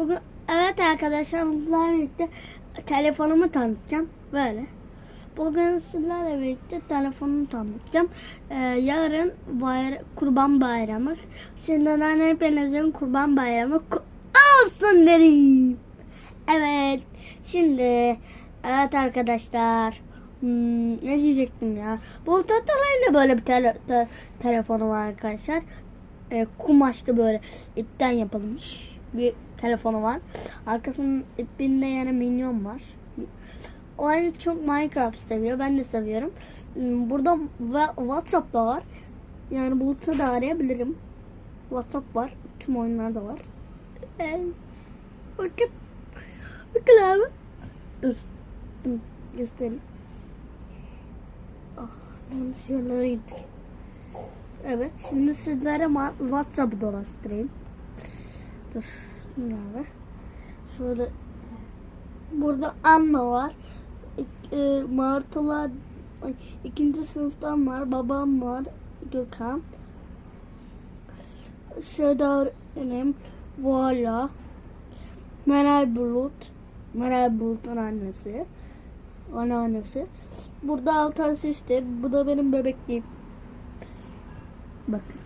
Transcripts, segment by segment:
Bugün evet arkadaşlar sizlerle birlikte telefonumu tanıtacağım. Böyle. Bugün sizlerle birlikte telefonumu tanıtacağım. Ee, yarın bayram, kurban bayramı. Şimdiden hepinizin kurban bayramı olsun derim. Evet. Şimdi evet arkadaşlar. Hmm, ne diyecektim ya? Bu Tatalay'ın da böyle bir tele, te- telefonu var arkadaşlar. E, kumaşlı böyle ipten yapılmış bir telefonu var. Arkasının ipinde yani minyon var. O en çok Minecraft seviyor. Ben de seviyorum. Hmm, Burada WhatsApp da var. Yani bulutsa da arayabilirim. WhatsApp var. Tüm oyunlar da var. Ee, bakın. Bakın abi. Dur. Dur. Göstereyim. Ah, yanlış yerlere gittik. Evet, şimdi sizlere WhatsApp'ı dolaştırayım. Dur, abi. Şöyle burada Anna var. E, Martılar ikinci sınıftan var. Babam var. Gökhan. Şöyle öğretmenim. Voila. Meral Bulut. Meral Bulut'un annesi. Anneannesi. Burada Altan işte. Bu da benim bebekliğim. Bakın.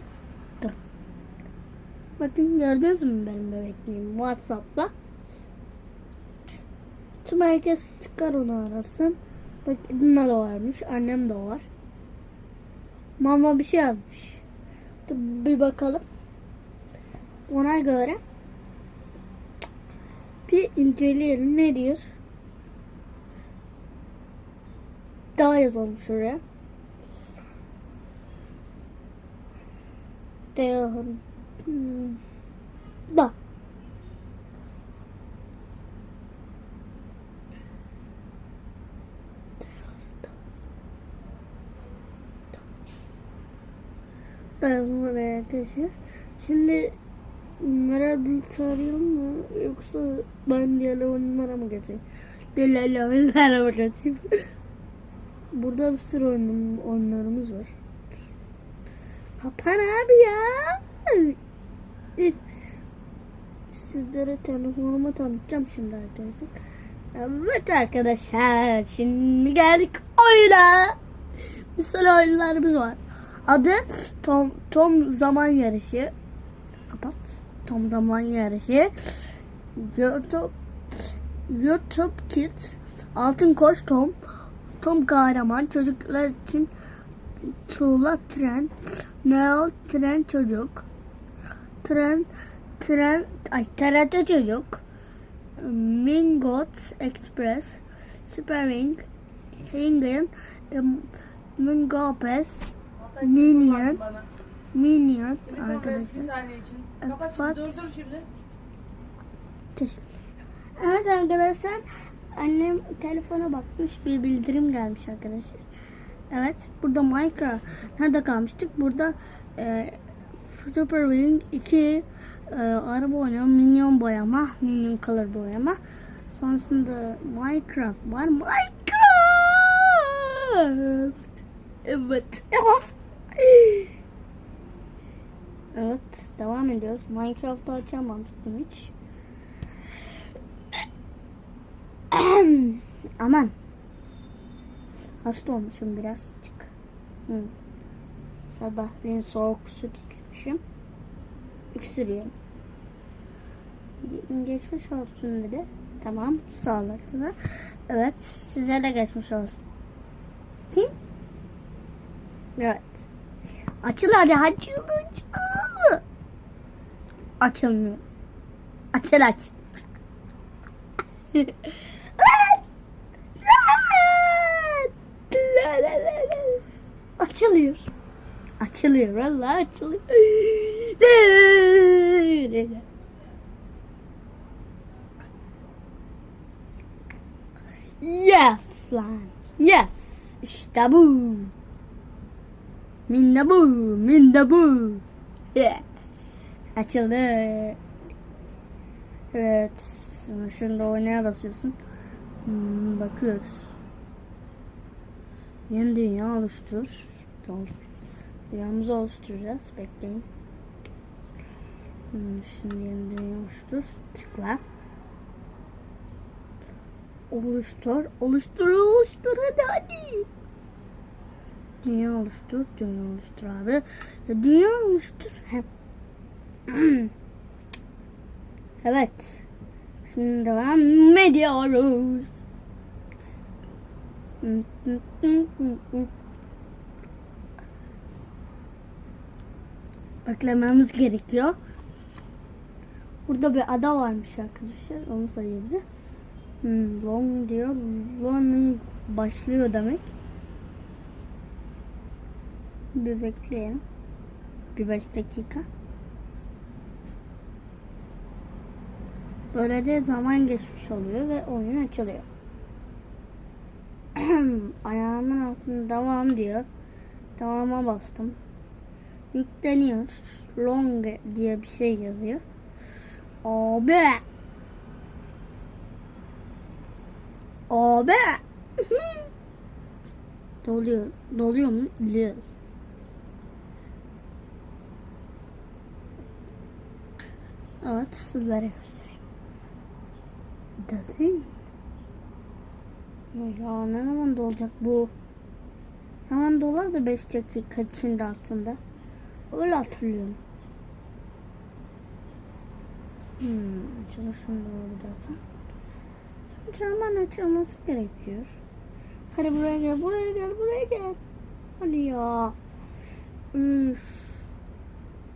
Bakın gördünüz mü benim bebekliğim Whatsapp'ta. Tüm herkes çıkar onu ararsın. Bak Lina da varmış. Annem de var. Mama bir şey yazmış. Bir bakalım. Ona göre bir inceleyelim. Ne diyor? Daha yazalım şuraya. Devam. Hmm. Da. Dayanma arkadaşlar. Şimdi Meral Bulut'u arayalım mı? Yoksa ben diğer oyunlara mı geçeyim? Diğer oyunlara mı geçeyim? Burada bir sürü oyun, oyunlarımız var. Kapan abi ya. Sizlere telefonumu tanıtacağım şimdi arkadaşlar. Evet arkadaşlar. Şimdi geldik oyuna. Bir sürü oyunlarımız var. Adı Tom, Tom Zaman Yarışı. Kapat. Tom Zaman Yarışı. YouTube YouTube Kids. Altın Koç Tom. Tom Kahraman. Çocuklar için Tuğla Tren. Noel Tren Çocuk. Tren Tren ay TRT Çocuk. Mingot Express. Super Ring. Hingen. Mingopes. Minion. Minion arkadaşlar. bir saniye için. Evet, Kapat şimdi dur dur şimdi. Teşekkür Evet arkadaşlar annem telefona bakmış bir bildirim gelmiş arkadaşlar. Evet burada Minecraft nerede kalmıştık? Burada e, Super Wing 2 e, araba oynama, minyon boyama, minyon color boyama. Sonrasında Minecraft var. Minecraft! Evet. Evet, devam ediyoruz. Minecraft'ı açamamıştım hiç. Aman. Hasta olmuşum birazcık. Hı. Sabahleyin soğuk süt içmişim. Öksürüyorum. Ge- Geçmiş olsun dedi. Tamam sağlıklı. Evet size de geçmiş olsun. Hı? Evet. Açıl hadi açıl açıl. Açılmıyor. Açıl aç. Açılıyor. Açılıyor vallahi açılıyor. Yes lan. Yes. İşte bu. Minne bu. Minne bu. Yeah. Açıldı. Evet. Şimdi oynaya basıyorsun. Hmm, bakıyoruz. Yeni dünya oluştur. Tamam. Dünyamızı oluşturacağız. Bekleyin. Hmm, şimdi yeni oluştur. Tıkla. Oluştur. Oluştur oluştur hadi hadi. Dünya oluştur. Dünya oluştur abi. Ya dünya oluştur. Evet. Şimdi devam ediyoruz. Beklememiz gerekiyor. Burada bir ada varmış arkadaşlar. Onu sayıyor bize. Hmm, long diyor. Long'un başlıyor demek. Bir bekleyelim. Bir beş dakika. Böylece zaman geçmiş oluyor ve oyun açılıyor. Ayağımın altında devam diyor. Devama bastım. Yükleniyor. Long diye bir şey yazıyor. Abi. Abi. doluyor. Doluyor mu? Biliyoruz. Evet sizlere göstereyim. Dedim. Ya ne zaman dolacak bu? Hemen dolar da 5 dakika içinde aslında. Öyle hatırlıyorum. Hmm, açılışın doğru zaten. Şimdi hemen açılması gerekiyor. Hadi buraya gel, buraya gel, buraya gel. Hadi ya. Üf.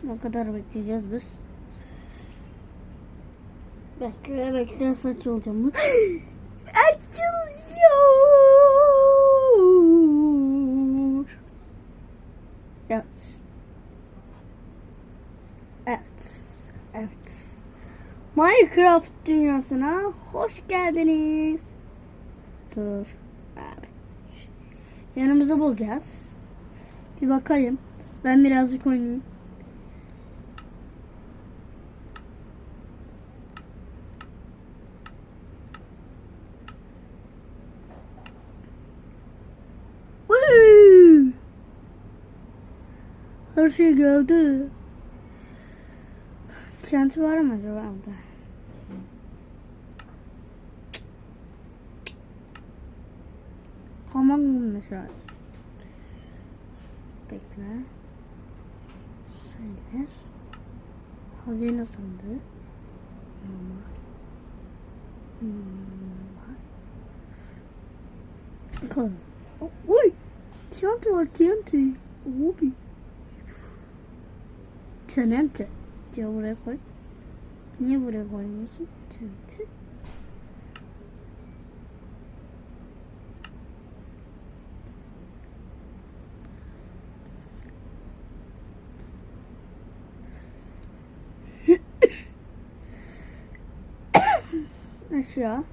Ne kadar bekleyeceğiz biz? Bekle, bekle, açılacağım. Açılıyor. Evet. Evet. Minecraft dünyasına hoş geldiniz. Dur. Abi. Yanımızı bulacağız. Bir bakalım. Ben birazcık oynayayım. Her şey geldi. Kent var mı acaba orada? Hamam mesela. Bekle. Şeyler. Hazine sandığı. Normal. Normal. Bakalım. Uy! TNT var TNT. Obi. TNT. Ya buraya koy. Niye buraya koymuyorsun? TNT. Aşağı.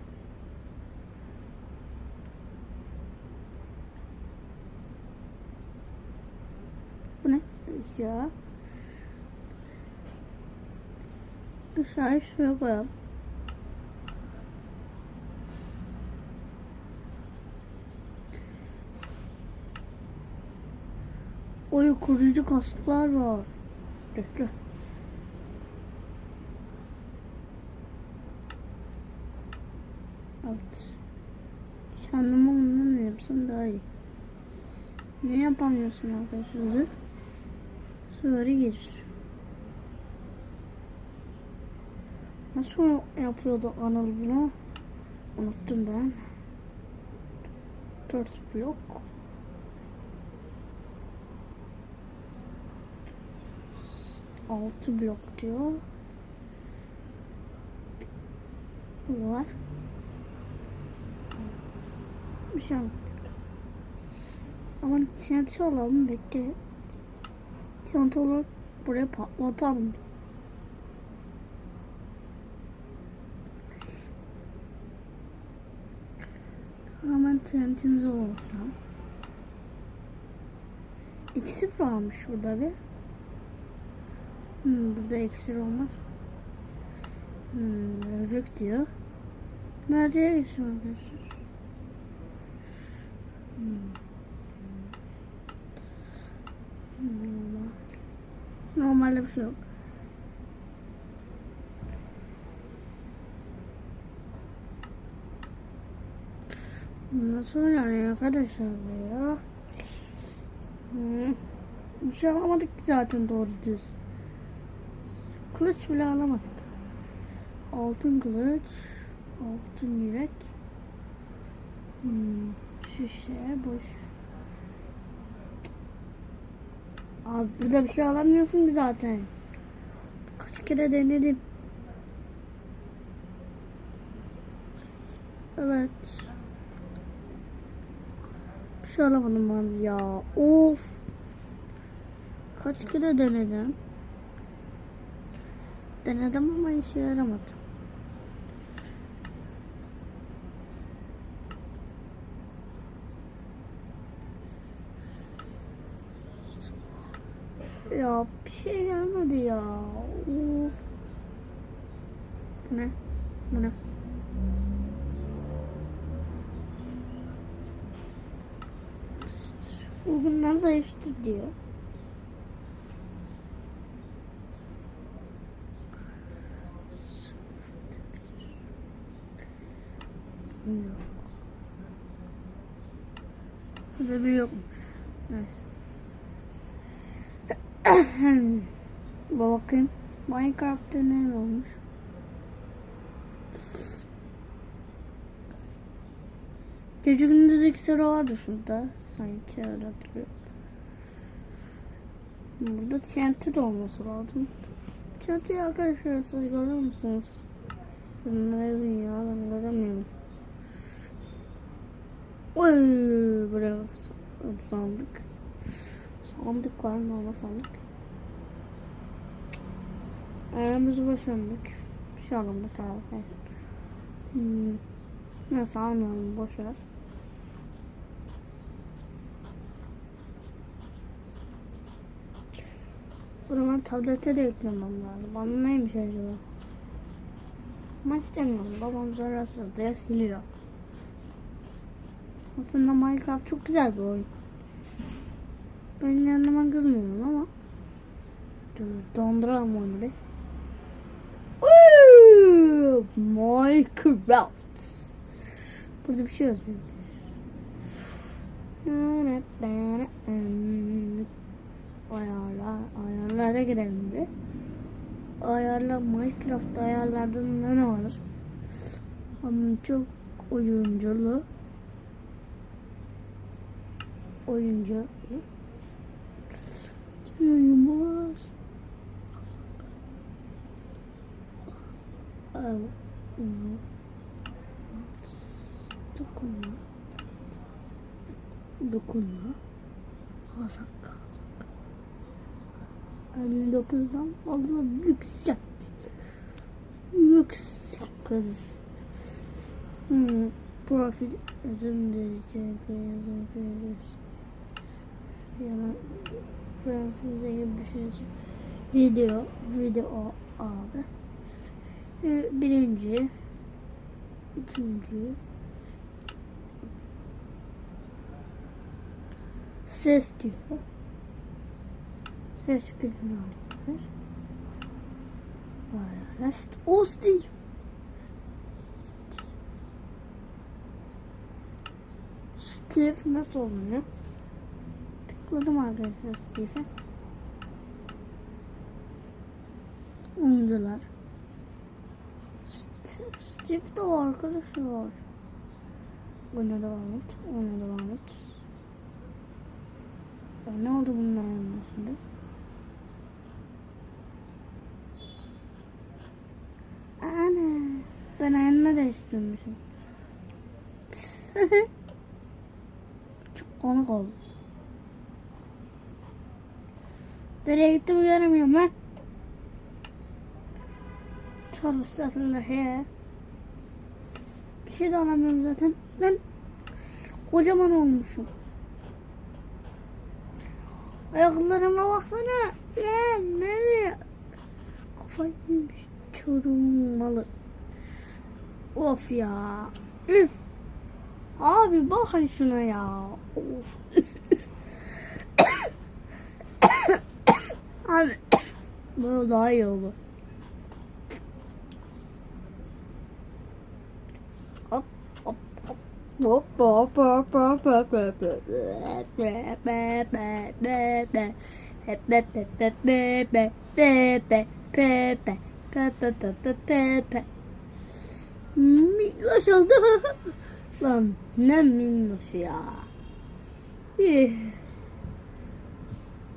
Bu ne? Aşağı. Aşağı şuraya koyalım. Oy koruyucu kasklar var. Bekle. Kendime ondan ne yapsam daha iyi. Ne yapamıyorsun arkadaşlar? Zırh. Sıvırı gelir. Nasıl yapıyordu Anıl bunu? Unuttum ben. Dört blok. Altı blok diyor. Bu var. Bir şey anlattık. Ama TNT alalım bekle. TNT olarak buraya patlatalım. Hemen TNT'mizi alalım. İkisi varmış burada bir. Hmm, burada iksir olmaz. Hmm, verecek diyor. Nereye geçiyor? Hmm. Hmm. Normal. Normalde bir şey yok. Nasıl yani arkadaşlar ya? Hmm. Bir şey alamadık ki zaten doğru düz. Kılıç bile alamadık. Altın kılıç, altın yürek. Hmm şişe, boş. Abi burada bir şey alamıyorsun ki zaten. Kaç kere denedim. Evet. Bir şey alamadım abi ya. Of. Kaç kere denedim. Denedim ama işe yaramadı. Ya bir şey gelmedi ya. Of. Bu ne? Bu ne? Bugünler zayıftır diyor. Yok. Bir yokmuş. Neyse. Bakayım. Minecraft'ta ne olmuş? Gece gündüz iksiri vardı şurada. Sanki öyle hatırlıyorum. Burada TNT de olması lazım. TNT arkadaşlar siz görüyor musunuz? Bunlar yazın ya ben göremiyorum. Oy buraya sandık. Sandık var mı ama sandık. Aramızı boşandık. Bir şey alamadık abi. Hmm. Neyse almayalım. Bunu ben tablete de yüklemem lazım. Bana neymiş acaba? Ama istemiyorum. Babam zararsız diye siliyor. Aslında Minecraft çok güzel bir oyun. Ben yanıma kızmıyorum ama Dur donduralım onu bir. Minecraft. Burada bir şey yazıyor. Ayarlar, ayarlara girelim bir. Ayarlar Minecraft ayarlarda ne var? Ama çok oyunculu. Oyuncu. Evet. Dokunma. Dokunma. Kazak kazak. 59'dan fazla yüksek. Yüksek kız. Hmm. Profil yazım diyecek. Yazım diyecek. Fransızca gibi bir şey. Video. Video abi. Ee, Birinci. Üçüncü. Ses diyor. Ses gücünü alıyorlar. Wireless. O Steve. Steve nasıl oluyor? Tıkladım arkadaşlar Steve'e. Oyuncular. St- Steve de var arkadaşlar. Oyuna devam et. Oyuna devam et. Ya ne oldu bunun ayarlamasında? Ana. Ben ayarını değiştirmişim. Çok komik oldu. Nereye gittim göremiyorum lan. Çalışlarında he. Bir şey de alamıyorum zaten. Ben kocaman olmuşum. Ayaklarıma baksana. Lan nereye? Kafayı yemiş. Çorum malı. Of ya. Üf. Abi bakın şuna ya. Of. Abi bunu daha iyi oldu. Hop hop hop. Hop hop hop hop hop hop hop Minnoş oldu. Lan ne minnoş ya.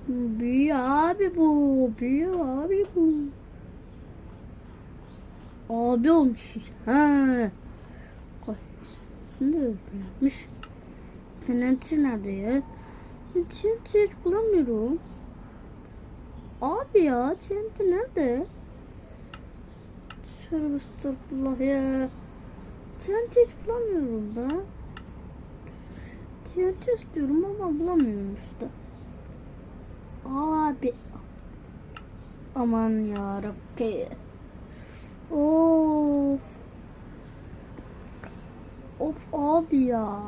Büyü abi bu. Büyü abi bu. Abi olmuş. Ha. Aslında öldürmüş. Penaltı nerede ya? TNT hiç bulamıyorum. Abi ya TNT nerede? Şöyle estağfurullah ya. TNT hiç bulamıyorum ben. TNT istiyorum ama bulamıyorum işte. Abi. Aman ya Rabbi. Of. Of abi ya.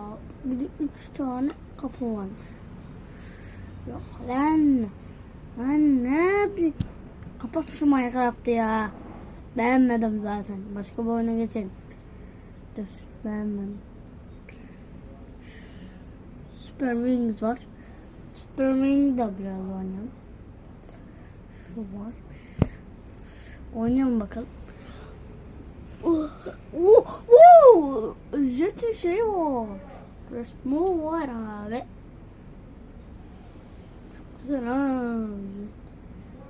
Bir de üç tane kapı varmış. Yok lan. Lan ne yapayım? Kapat şu Minecraft'ı ya. Beğenmedim zaten. Başka bir oyuna geçelim. Dur beğenmedim. Super Wings var. Super Wings da biraz oynayalım. Şu var. Oynayalım bakalım. Oh, oh, oh. Jet'in şey var. Resmi var abi. Çok güzel ha.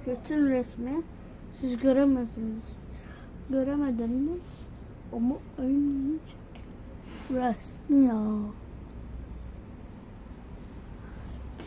Jet'in resmi. Siz göremezsiniz. Göremediniz. Ama aynı resmi ya.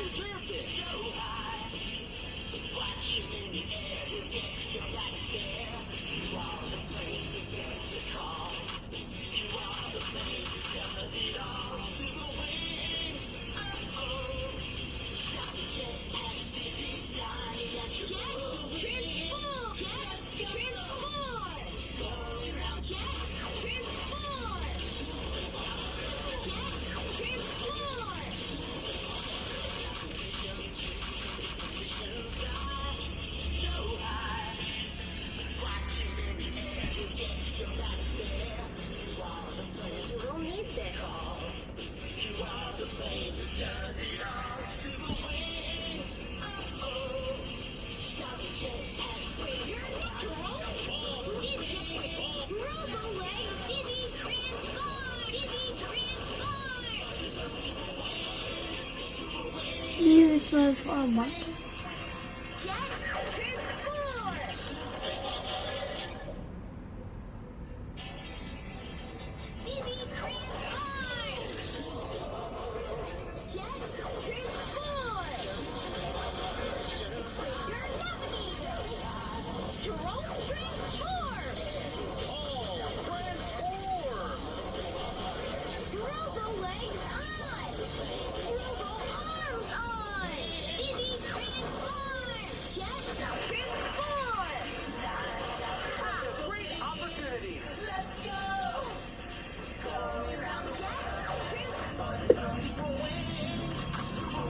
Israel! transforma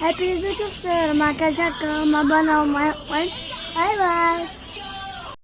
Hepinizi çok seviyorum arkadaşlar. Kanalıma abone olmayı unutmayın. Bay bay.